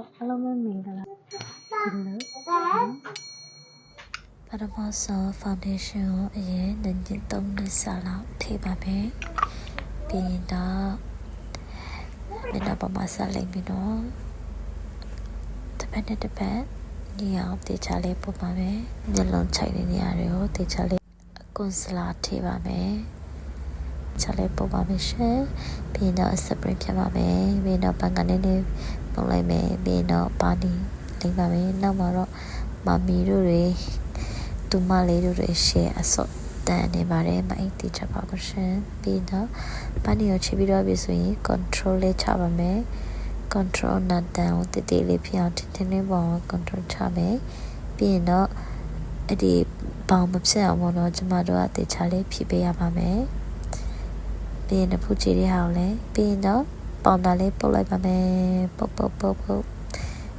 အားလုံးပဲမင်္ဂလာဒီလိုပထမဆုံး foundation ကိုအရင်နည်းနည်းသုံးနှစ်စာလောက်ထည့်ပါမယ်ပြီးရင်တော့မျက်နှာပေါ်မှာဆက်လိုက်ပြီးတော့တစ်ပတ်နဲ့တစ်ပတ်ညအောင်တေချာလေးပို့ပါမယ်မျက်လုံးချိုက်တဲ့နေရာတွေကိုတေချာလေးကွန်စလာထည့်ပါမယ်ချာလေးပို့ပါမယ်ရှင်ပြီးရင်တော့ spray ဖြတ်ပါမယ်ပြီးရင်တော့ပန်ကနေလေး ပုံလိုက်မယ်ပြီးရင်တော့ပါနီလိမ့်ပါမယ်နောက်မှာတော့မမီတို့တွေတူမလေးတို့တွေရှယ်အစော့တန်နေပါတယ်မအိတ်တိချက်ပါကိုရှင်ပြီးတော့ပန်နီကိုချိပြီးတော့ပြီဆိုရင် control လေးချပါမယ် control နာတန်ကိုတည်တည်လေးဖြစ်အောင်တင်းတင်းလေးပေါ့ control ချမယ်ပြီးရင်တော့အဲ့ဒီဘောင်မဖြစ်အောင်ပေါ့နော်ကျမတို့ကတေချာလေးဖြည့်ပေးရပါမယ်ပြီးရင်တစ်ဖူးချီတဲ့ဟာကိုလည်းပြီးရင်တော့ ပေါင်တာလေးပုတ်လိုက်ပါမယ်ပုတ်ပုတ်ပုတ်ပုတ်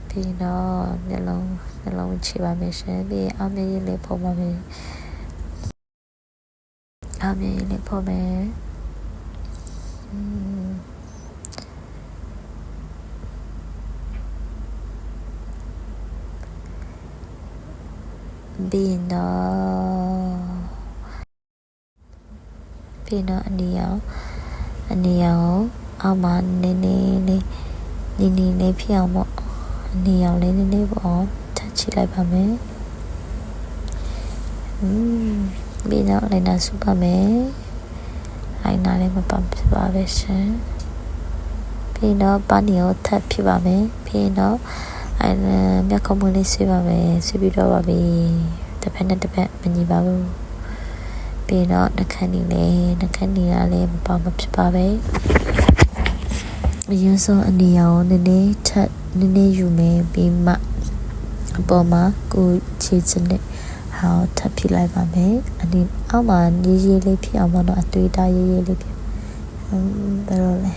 ပြီးရင်တော့နှလုံးနှလုံးချီပါမယ်ရှင်ပြီးရင်အောင်မြင်ရေးလေးပုံပါမယ်အောင်မြင်ရေးလေးပုံမယ်อืมပြီးရင်တော့ပြီးတော့အနီရောင်အနီရောင်ကို အောက်မှာနည်းနည်းလေးနီနီလေးဖြစ်အောင်ပေါ့အနီရောင်လေးနည်းနည်းပေါ့ထပ်ချိလိုက်ပါမယ်อืมပြီးတော့လိုက်နာစုပါမယ်လိုက်နာလေးမပဖြစ်ပါပဲရှင်ပြီးတော့ပန်းနီကိုထပ်ဖြစ်ပါမယ်ပြီးတော့အဲမြက်ခုံးမလေးဆွေးပါမယ်ဆွေးပြီးတော့ပါပြီတစ်ဖက်နဲ့တစ်ဖက်မညီပါဘူးပြီးတော့နှခမ်းနီလေးနှခမ်းနီကလည်းမပေါမဖြစ်ပါပဲ အရင်ဆုံးအနေရောင်နည်းနည်းထပ်နည်းနည်းယူမယ်ပြီးမှအပေါ်မှာကိုခြေစနစ်ဟောထပ်ပြလိုက်ပါမယ်အဒီအောက်မှာရေးရေးလေးဖြစ်အောင်တော့အတွေ့အတာရေးရေးလေးဖြစ်ဟမ်ဘယ်လိုလဲ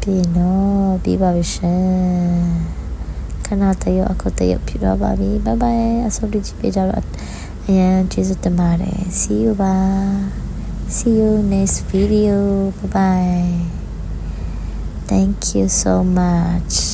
ပြီးနော်ပြီးပါပြီရှင်ခဏတရအခုတရဖြစ်တော့ပါပြီဘိုင်ဘိုင်အဆုံးတူကြည့်ပေးကြတော့အရန်ကျေးဇူးတင်ပါတယ် see you ပါ see you next video. Bye bye thank you so much